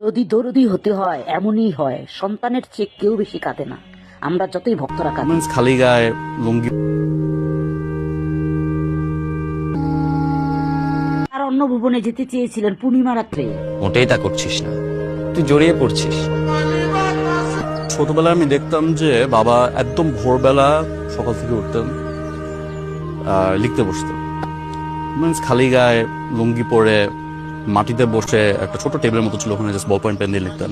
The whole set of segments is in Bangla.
যদি দরদি হতে হয় এমনই হয়। সন্তানের চেয়ে কেউ বেশি কাঁদে না। আমরা যতই ভক্তরা কাঁদি। মিন্স খালি গায়ে লুঙ্গি আর অন্য ভুবনে যেতে চেয়েছিলেন পূর্ণিমা রাত্রে। মোটেই তা করছিস না। তুই জড়িয়ে পড়ছিস। ছোটবেলায় আমি দেখতাম যে বাবা একদম ভোরবেলা সকাল থেকে উঠতেন আর লিখতে বসতেন। মিন্স খালি গায়ে লুঙ্গি পরে মাটিতে বসে একটা ছোট টেবিলের মতো ছিল ওখানে জাস্ট বল পয়েন্ট পেন দিয়ে লিখতেন।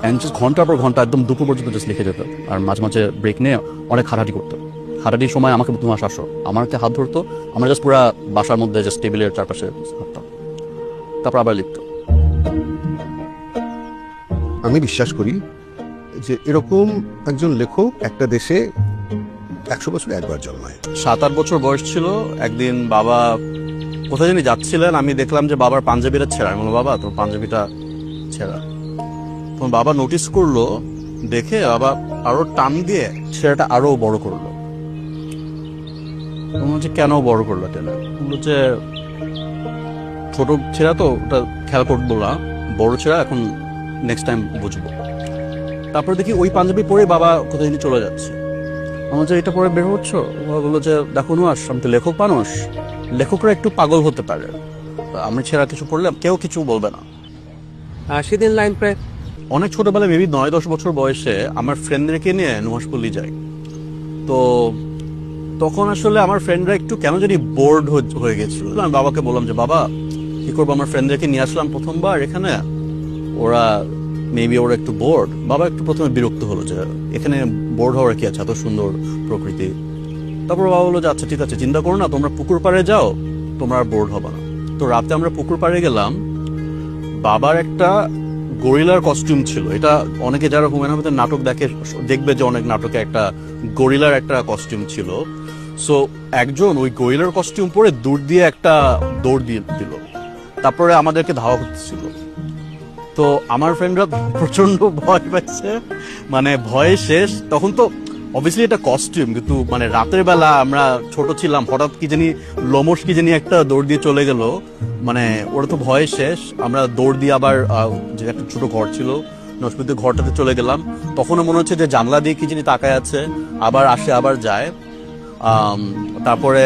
অ্যান্ড জাস্ট ঘণ্টার পর ঘণ্টা একদম দুপুর পর্যন্ত জাস্ট লিখে যেত। আর মাঝে মাঝে ব্রেক নিয়ে অনেক হাঁটাহাঁটি করতো। হাঁটাহাঁটির সময় আমাকে তোমার আসো আমাকে হাত ধরতো আমরা জাস্ট পুরা বাসার মধ্যে জাস্ট টেবিলের চারপাশে হাঁটতাম। তারপর আবার লিখতো। আমি বিশ্বাস করি যে এরকম একজন লেখক একটা দেশে একশো বছর একবার জন্মায়। সাত আট বছর বয়স ছিল একদিন বাবা কোথায় জানি যাচ্ছিলেন, আমি দেখলাম যে বাবার পাঞ্জাবিটা ছেঁড়া। আমি বাবা, তোর পাঞ্জাবিটা ছেঁড়া। তখন বাবা নোটিস করল, দেখে বাবা আরও টান দিয়ে ছেঁড়াটা আরও বড় করল। হচ্ছে কেন বড় করল টেনে বলল যে ছোট ছেঁড়া তো, ওটা খেয়াল করব না। বড় ছেঁড়া, এখন নেক্সট টাইম বুঝব। তারপরে দেখি ওই পাঞ্জাবি পরে বাবা কোথায় জানি চলে যাচ্ছে। আমার যে এটা পরে বের হচ্ছ? বাবা বলল যে, দেখো নুয়াস আমি তো লেখক মানুষ। লেখকরা একটু পাগল হতে পারে। আমি ছেঁড়া কিছু পড়লে কেউ কিছু বলবে না। সেদিন লাইন প্রায় অনেক ছোটবেলায় মেবি নয় দশ বছর বয়সে আমার ফ্রেন্ডদেরকে নিয়ে নুহাসপল্লি যাই। তো তখন আসলে আমার ফ্রেন্ডরা একটু কেন জানি বোর্ড হয়ে গেছিল। আমি বাবাকে বললাম যে বাবা কি করব? আমার ফ্রেন্ডদেরকে নিয়ে আসলাম প্রথমবার এখানে। ওরা মেবি ওরা একটু বোর্ড বাবা একটু প্রথমে বিরক্ত হলো যে এখানে বোর্ড হওয়ার কি আছে? এত সুন্দর প্রকৃতি। তারপর বাবা বলল যে আচ্ছা ঠিক আছে, চিন্তা করো না, তোমরা পুকুর পাড়ে যাও, তোমরা বোর্ড হবে না। তো রাতে আমরা পুকুর পাড়ে গেলাম। বাবার একটা গরিলার কস্টিউম ছিল। এটা অনেকে যারা হুমায়ুন আহমেদের নাটক দেখে, দেখবে যে অনেক নাটকে একটা গরিলার একটা কস্টিউম ছিল। সো একজন ওই গরিলার কস্টিউম পরে দূর দিয়ে একটা দৌড় দিয়ে দিল। তারপরে আমাদেরকে ধাওয়া করতেছিল। তো আমার ফ্রেন্ডরা প্রচণ্ড ভয় পাচ্ছে মানে ভয়ে শেষ। তখন তো অবভিয়াসলি এটা কস্টিউম কিন্তু মানে রাতের বেলা আমরা ছোট ছিলাম, হঠাৎ কি জানি লমস কি জানি একটা দৌড় দিয়ে চলে গেল। মানে ওরা তো ভয়ে শেষ। আমরা দৌড় দিয়ে আবার যে একটা ছোট ঘর ছিল নসপিতে ঘরটাতে চলে গেলাম। তখনও মনে হচ্ছে যে জানলা দিয়ে কি জানি তাকায় আছে, আবার আসে, আবার যায়। তারপরে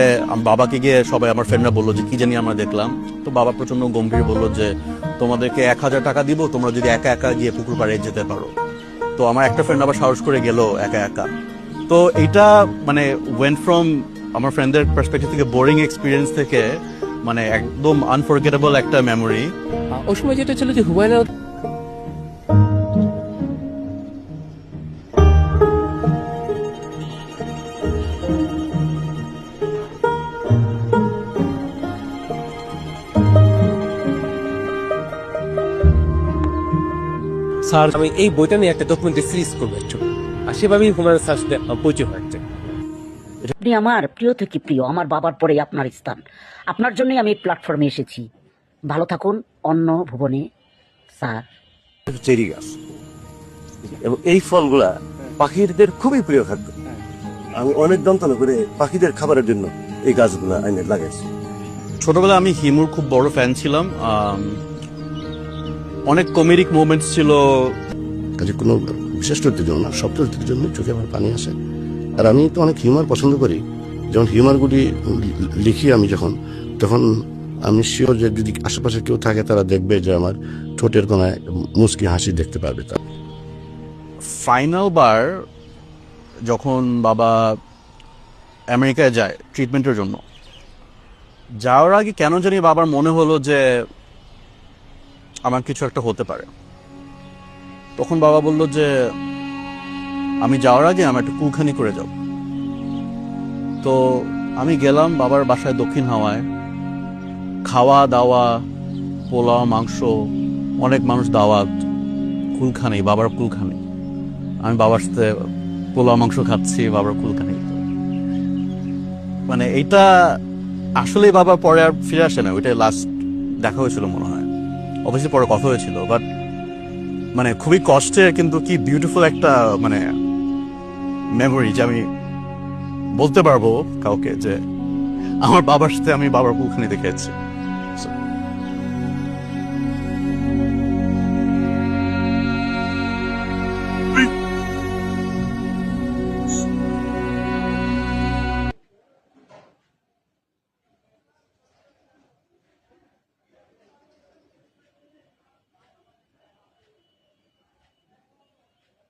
বাবাকে গিয়ে সবাই আমার ফ্রেন্ডরা বলল যে কি জানি আমরা দেখলাম। তো বাবা প্রচণ্ড গম্ভীর বলল যে, তোমাদেরকে এক হাজার টাকা দিব, তোমরা যদি একা একা গিয়ে পুকুর পাড়ে যেতে পারো। তো আমার একটা ফ্রেন্ড আবার সাহস করে গেল একা একা। তো এটা মানে ওয়েন ফ্রম আমার ফ্রেন্ডদের পার্সপেক্টিভ থেকে বোরিং এক্সপিরিয়েন্স থেকে মানে একদম আনফরগেটেবল একটা মেমোরি ওই সময় যেটা ছিল যে হুমায়ুন স্যার আমি এই বইটা নিয়ে একটা ডকুমেন্টারি সিরিজ করব একটু সেভাবেই হুমায়ুন সাথে পরিচয় হয়েছে। আপনি আমার প্রিয় থেকে প্রিয় আমার বাবার পরেই আপনার স্থান। আপনার জন্যই আমি এই প্ল্যাটফর্মে এসেছি। ভালো থাকুন অন্য ভুবনে স্যার। চেরি গাছ। এবং এই ফলগুলা পাখিদের খুবই প্রিয় খাদ্য। আমি অনেক যন্ত্রণা করে পাখিদের খাবারের জন্য এই গাছগুলা আইনে লাগাইছি। ছোটবেলায় আমি হিমুর খুব বড় ফ্যান ছিলাম। অনেক কমেডিক মুভমেন্টস ছিল। কাজে কোনো বিশেষ চরিত্রের জন্য না সব চরিত্রের জন্য চোখে আমার পানি আসে। আর আমি তো অনেক হিউমার পছন্দ করি। যেমন হিউমারগুলি লিখি আমি যখন, তখন আমি শিওর যে যদি আশেপাশে কেউ থাকে তারা দেখবে যে আমার ঠোঁটের কোনায় মুচকি হাসি দেখতে পারবে তারা। ফাইনাল বার যখন বাবা আমেরিকায় যায় ট্রিটমেন্টের জন্য, যাওয়ার আগে কেন জানি বাবার মনে হলো যে আমার কিছু একটা হতে পারে। তখন বাবা বলল যে, আমি যাওয়ার আগে আমার একটা কুলখানি করে যাও। তো আমি গেলাম বাবার বাসায় দক্ষিণ হাওয়ায়। খাওয়া দাওয়া পোলাও, মাংস, অনেক মানুষ দাওয়াত, কুলখানি, বাবার কুলখানি। আমি বাবার সাথে পোলাও, মাংস খাচ্ছি, বাবার কুলখানি। মানে এইটা আসলে বাবা পরে আর ফিরে আসে না, ওইটাই লাস্ট দেখা হয়েছিল মনে হয়। অবশ্যই পরে কথা হয়েছিল বাট মানে খুবই কষ্টে, কিন্তু কি বিউটিফুল একটা মানে মেমোরি যে আমি বলতে পারব কাউকে যে আমার বাবার সাথে আমি বাবার পুলখানি দেখেছি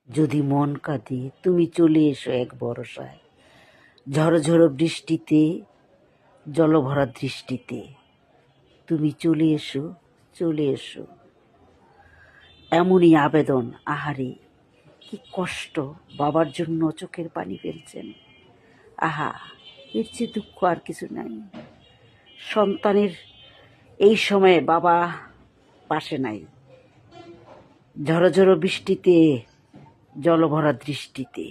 যদি মন কাঁদে, তুমি চলে এসো এক বরসায়। ঝড়ো বৃষ্টিতে, জলভরা দৃষ্টিতে। তুমি চলে এসো চলে এসো। এমনই আবেদন আহারে, কি কষ্ট বাবার জন্য চোখের পানি ফেলছেন। আহা, এর চেয়ে দুঃখ আর কিছু নাই। সন্তানের এই সময়ে বাবা পাশে নাই। ঝড়ো বৃষ্টিতে জলভরা দৃষ্টিতে।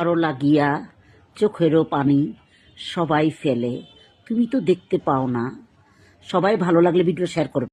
আরও লাগিয়া চোখেরও পানি সবাই ফেলে। তুমি তো দেখতে পাও না। সবাই ভালো লাগলে ভিডিও শেয়ার করবে।